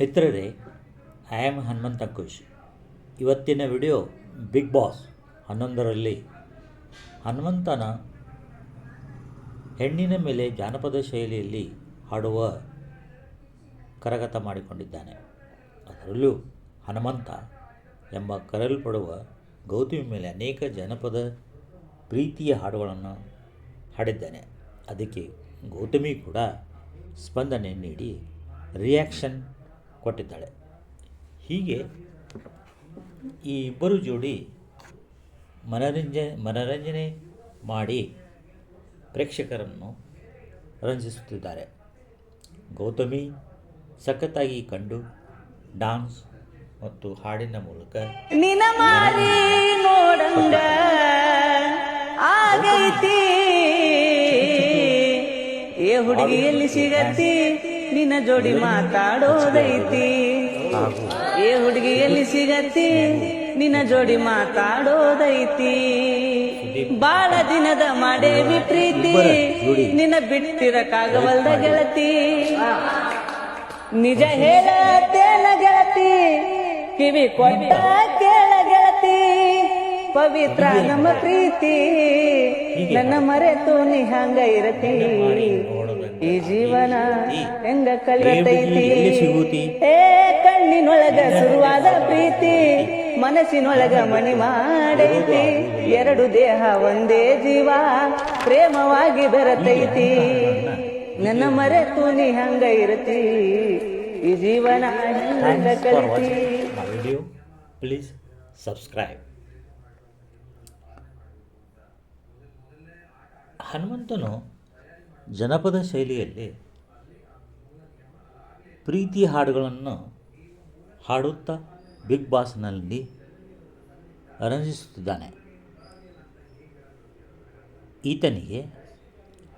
ಮಿತ್ರರೇ I am Hanumantha ಅಂಕುಶ್ ಇವತ್ತಿನ video big boss ಹನ್ನೊಂದರಲ್ಲಿ. ಹನುಮಂತನ ಹೆಣ್ಣಿನ ಮೇಲೆ ಜಾನಪದ ಶೈಲಿಯಲ್ಲಿ ಹಾಡುವ ಕರಗತ ಮಾಡಿಕೊಂಡಿದ್ದಾನೆ. ಅದರಲ್ಲೂ ಹನುಮಂತ ಎಂಬ ಕರೆಯಲ್ಪಡುವ ಗೌತಮಿ ಮೇಲೆ ಅನೇಕ ಜನಪದ ಪ್ರೀತಿಯ ಹಾಡುಗಳನ್ನು ಹಾಡಿದ್ದಾನೆ. ಅದಕ್ಕೆ ಗೌತಮಿ ಕೂಡ ಸ್ಪಂದನೆ ನೀಡಿ ರಿಯಾಕ್ಷನ್ ಕೊಟ್ಟಿದ್ದಾಳೆ. ಹೀಗೆ ಈ ಇಬ್ಬರು ಜೋಡಿ ಮನರಂಜನೆ ಮನರಂಜನೆ ಮಾಡಿ ಪ್ರೇಕ್ಷಕರನ್ನು ರಂಜಿಸುತ್ತಿದ್ದಾರೆ. ಗೌತಮಿ ಸಖತ್ತಾಗಿ ಕಂಡು ಡಾನ್ಸ್ ಮತ್ತು ಹಾಡಿನ ಮೂಲಕ ಹುಡುಗಿಯಲ್ಲಿ ಸಿಗತ್ತೆ. ನಿನ್ನ ಜೋಡಿ ಮಾತಾಡೋದೈತಿ. ಏ ಹುಡುಗಿ ಎಲ್ಲಿ ಸಿಗತ್ತಿ, ನಿನ್ನ ಜೋಡಿ ಮಾತಾಡೋದೈತಿ. ಬಾಳ ದಿನದ ಮಾಡೇವಿ ಪ್ರೀತಿ ನಿನ್ನ ಬಿಟ್ಟಿರಕ್ಕಾಗವಲ್ದ ಗೆಳತಿ. ನಿಜ ಹೇಳತ್ತೇನ ಗೆಳತಿ, ಕಿವಿ ಕೊಟ್ಟ ಪವಿತ್ರ ನಮ್ಮ ಪ್ರೀತಿ. ನನ್ನ ಮರೆತು ನೀ ಹಂಗ ಇರತಿ. ಈ ಜೀವನ ಹೆಂಗ ಕಲಿಯತೈತಿ ಎಲ್ಲಿ ಏ ಕಣ್ಣಿನೊಳಗ ಶುರುವಾದ ಪ್ರೀತಿ. ಮನಸ್ಸಿನೊಳಗ ಮಣಿ ಮಾಡೈತಿ. ಎರಡು ದೇಹ ಒಂದೇ ಜೀವ. ಪ್ರೇಮವಾಗಿ ಬೆರತೈತಿ. ನನ್ನ ಮರೆತು ನೀ ಹಂಗ ಇರತಿ. ಈ ಜೀವನ ಹೆಂಗ ಕಲಿತಿ? ಪ್ಲೀಸ್ ಸಬ್ಸ್ಕ್ರೈಬ್ ಹನುಮಂತನು ಜನಪದ ಶೈಲಿಯಲ್ಲಿ ಪ್ರೀತಿ ಹಾಡುಗಳನ್ನು ಹಾಡುತ್ತಾ ಬಿಗ್ ಬಾಸ್ನಲ್ಲಿ ರಂಜಿಸುತ್ತಿದ್ದಾನೆ. ಈತನಿಗೆ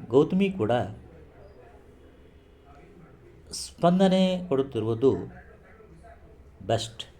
ಗೌತಮಿ ಕೂಡ ಸ್ಪಂದನೆ ಕೊಡುತ್ತಿರುವುದು ಬೆಸ್ಟ್.